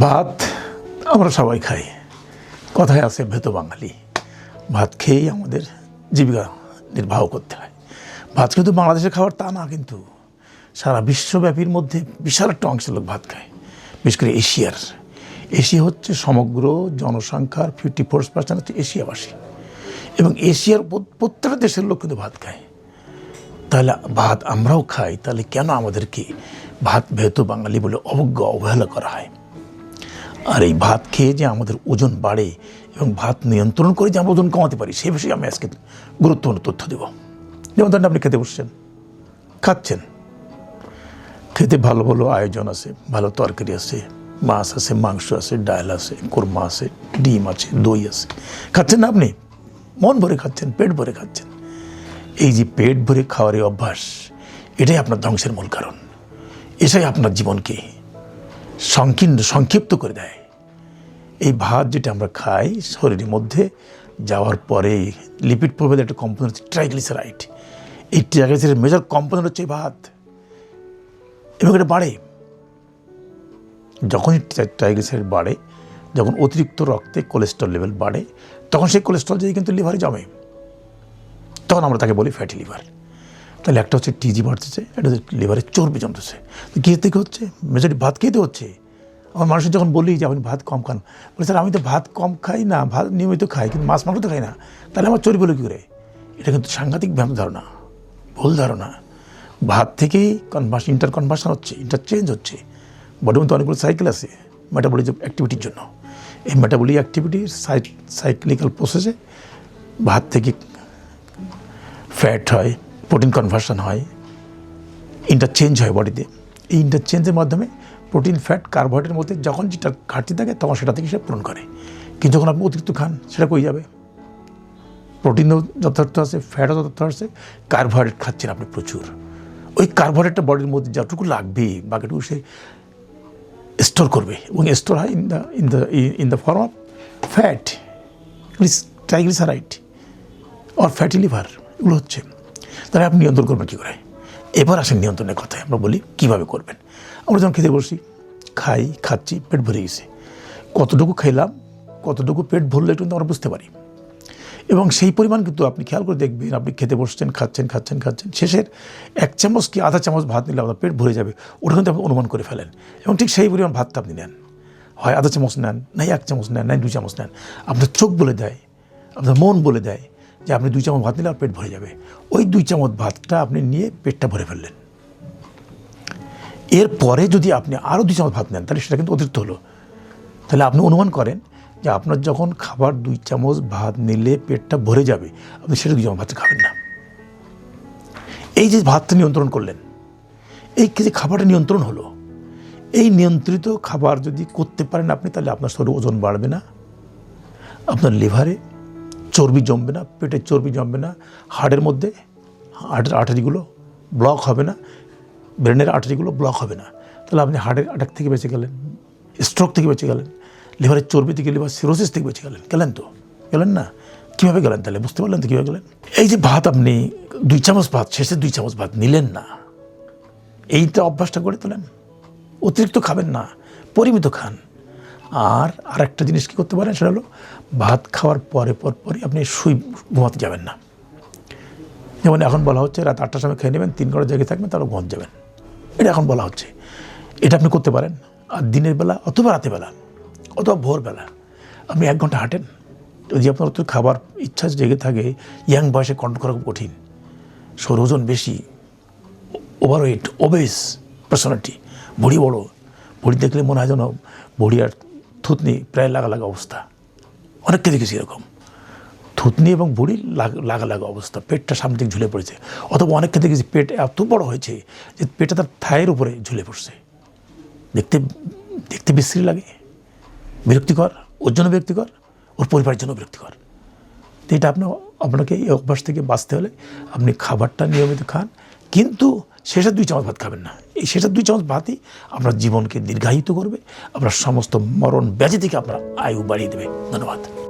ভাত আমরা সবাই খাই। কথায় আছে ভেতো বাঙালি। ভাত খেয়েই আমাদের জীবিকা নির্বাহ করতে হয়। ভাত কিন্তু বাংলাদেশের খাবার তা না কিন্তু সারা বিশ্বব্যাপীর মধ্যে বিশাল একটা অংশের লোক ভাত খায়। বিশেষ করে এশিয়ার। এশিয়া হচ্ছে সমগ্র জনসংখ্যার ফিফটি ফোর পার্সেন্ট হচ্ছে এশিয়াবাসী। এবং এশিয়ার প্রত্যেকটা দেশের লোক কিন্তু ভাত খায়। তাহলে ভাত আমরাও খাই, তাহলে কেন আমাদেরকে ভাত ভেতো বাঙালি বলে অবজ্ঞা, অবহেলা করা হয়? আর এই ভাত খেয়ে যে আমাদের ওজন বাড়ে এবং ভাত নিয়ন্ত্রণ করে যে আমরা ওজন কমাতে পারি, সে বিষয়ে আমি আজকে গুরুত্বপূর্ণ তথ্য দেব। যেমন ধরেন আপনি খেতে বসছেন, খাচ্ছেন। খেতে ভালো ভালো আয়োজন আছে, ভালো তরকারি আছে, মাছ আছে, মাংস আছে, ডাল আছে, কোরমা আছে, ডিম আছে, দই আছে। খাচ্ছেন না আপনি? মন ভরে খাচ্ছেন, পেট ভরে খাচ্ছেন। এই যে পেট ভরে খাওয়ার অভ্যাস, এটাই আপনার ধ্বংসের মূল কারণ। এটাই আপনার জীবনকে সংকীর্ণ, সংক্ষিপ্ত করে দেয়। এই ভাত যেটা আমরা খাই শরীরের মধ্যে, যাওয়ার পরে লিপিড প্রভেদ একটা কম্পোনেন্ট হচ্ছে ট্রাইগ্লিসারাইড এই ট্রাইগ্লিসারাইড মেজর কম্পোনেন্ট হচ্ছে ভাত। এবং এটা বাড়ে। যখনই ট্রাইগ্লিসারাইড বাড়ে, যখন অতিরিক্ত রক্তে কোলেস্ট্রল লেভেল বাড়ে, তখন সেই কোলেস্ট্রল যদি কিন্তু লিভারে জমে, তখন আমরা তাকে বলি ফ্যাটি লিভার তাহলে একটা হচ্ছে টিজি বাড়তেছে একটা হচ্ছে লিভারে চর্বি জমতেছে। তো কী থেকে হচ্ছে মেজরিটি ভাত খেতে হচ্ছে। আমার মানুষের যখন বলি যে আপনি ভাত কম খান, বলে, স্যার, আমি তো ভাত কম খাই না, ভাত নিয়মিত খাই, কিন্তু মাছ, মাংস তো খাই না। তাহলে আমার চর্বি হলো কী করে? এটা কিন্তু সাংঘাতিক ভ্যাম ধারণা, ভুল ধারণা। ভাত থেকেই কনভার্স ইন্টার কনভার্সন হচ্ছে ইন্টারচেঞ্জ হচ্ছে। বডির মধ্যে অনেকগুলো সাইকেল আছে মেটাবলিজম অ্যাক্টিভিটির জন্য। এই মেটাবলিক অ্যাক্টিভিটির সাইক্লিক্যাল প্রসেসে ভাত থেকে ফ্যাট হয় প্রোটিন কনভার্সন হয় ইন্টারচেঞ্জ হয় বডিতে এই ইন্টারচেঞ্জের মাধ্যমে প্রোটিন ফ্যাট কার্বোহাইড্রেটের মধ্যে যখন যেটা ঘাটতি থাকে তখন সেটা থেকে সে পূরণ করে। কিন্তু যখন আপনি অতিরিক্ত খান, সেটা কই যাবে? প্রোটিনও যথার্থ আছে ফ্যাটও যথার্থ আছে কার্বোহাইড্রেট খাচ্ছেন আপনি প্রচুর। ওই কার্বোহাইড্রেটটা বডির মধ্যে যতটুকু লাগবে, বাকিটুকু সে স্টোর করবে। এবং স্টোর হয় in the in the in the form of fat triglyceride or fatty liver এগুলো হচ্ছে। তাহলে আপনি নিয়ন্ত্রণ করবেন কী করে? এবার আসেন নিয়ন্ত্রণের কথায়, আমরা বলি, কীভাবে করবেন? আমরা যখন খেতে বসি খাই, খাচ্ছি, পেট ভরে গেছে। কতটুকু খেলাম কতটুকু পেট ভরলে কিন্তু আমরা বুঝতে পারি। এবং সেই পরিমাণ কিন্তু আপনি খেয়াল করে দেখবেন, আপনি খেতে বসছেন, খাচ্ছেন খাচ্ছেন খাচ্ছেন, শেষের এক চামচ কি আধা চামচ ভাত নিলে আপনার পেট ভরে যাবে, ওটা কিন্তু আপনি অনুমান করে ফেলেন। এবং ঠিক সেই পরিমাণ ভাতটা আপনি নেন। হয় আধা চামচ নেন নাই এক চামচ নেন নাই দুই চামচ নেন। আপনার চোখ বলে দেয়, আপনার মন বলে দেয় যে আপনি দুই চামচ ভাত নিলে আর পেট ভরে যাবে। ওই দুই চামচ ভাতটা আপনি নিয়ে পেটটা ভরে ফেললেন। এরপরে যদি আপনি আরও দুই চামচ ভাত নেন, তাহলে সেটা কিন্তু অতিরিক্ত হলো। তাহলে আপনি অনুমান করেন যে আপনার যখন খাবার দুই চামচ ভাত নিলে পেটটা ভরে যাবে, আপনি সেটা দুই চামচ ভাত খাবেন না। এই যে ভাতটা নিয়ন্ত্রণ করলেন, এই যে খাবারটা নিয়ন্ত্রণ হলো, এই নিয়ন্ত্রিত খাবার যদি করতে পারেন আপনি, তাহলে আপনার শরীরে ওজন বাড়বে না, আপনার লিভারে চর্বি জমবে না, পেটের চর্বি জমবে না, হাড়ের মধ্যে হার্টের আর্টারিগুলো ব্লক হবে না ব্রেনের আর্টারিগুলো ব্লক হবে না। তাহলে আপনি হার্টের অ্যাটাক থেকে বেঁচে গেলেন স্ট্রোক থেকে বেঁচে গেলেন লিভারের চর্বি থেকে লিভার সিরোসিস থেকে বেঁচে গেলেন গেলেন তো? গেলেন না? কীভাবে গেলেন তাহলে? বুঝতে পারলেন তো কীভাবে গেলেন? এই যে ভাত আপনি, দুই চামচ ভাত, শেষে দুই চামচ ভাত নিলেন না, এইটা অভ্যাসটা করে তোলেন। অতিরিক্ত খাবেন না, পরিমিত খান। আর আরেকটা জিনিস কী করতে পারেন? সেটা হলো ভাত খাওয়ার পরে পর পরই আপনি শুই ঘুমাতে যাবেন না। যেমন এখন বলা হচ্ছে রাত আটটার সময় খেয়ে নেবেন, তিন ঘণ্টা জায়গায় থাকবেন, তারপর ঘুমাতে যাবেন। এটা এখন বলা হচ্ছে। এটা আপনি করতে পারেন। আর দিনের বেলা অথবা রাতের বেলা, অথবা ভোরবেলা। আপনি এক ঘণ্টা হাঁটেন। যদি আপনার অত খাবার ইচ্ছা জেগে থাকে, ইয়াং বয়সে কন্ট্রোল করা খুব কঠিন। সৌর ওজন বেশি ওভারওয়েট ওবেস পার্সোনালিটি ভুড়ি বড়। ভুড়ি দেখলে মনে হয় যেন ভুড়ি আর থুতনি প্রায় লাগা লাগা অবস্থা। অনেককে দেখেছি এরকম। থুতনি এবং বুড়ি লাগা লাগা অবস্থা। পেটটা সামনে দিকে ঝুলে পড়েছে। অথবা অনেককে দেখেছি পেট এত বড় হয়েছে যে পেটটা তার থায়ের উপরে ঝুলে পড়ছে। দেখতে দেখতে বিশ্রী লাগে। বিরক্তিকর, ওর জন্য বিরক্তিকর, ওর পরিবারের জন্য বিরক্তিকর। তো এটা আপনার, আপনাকে এই অভ্যাস থেকে বাঁচতে হলে আপনি খাবারটা নিয়মিত খান। কিন্তু শেষের দুই চামচ ভাত খাবেন না। এই শেষের দুই চামচ ভাতই আপনার জীবনকে দীর্ঘায়িত করবে, আপনার সমস্ত মরণ ব্যাধি থেকে আপনার আয়ু বাড়িয়ে দেবে। ধন্যবাদ।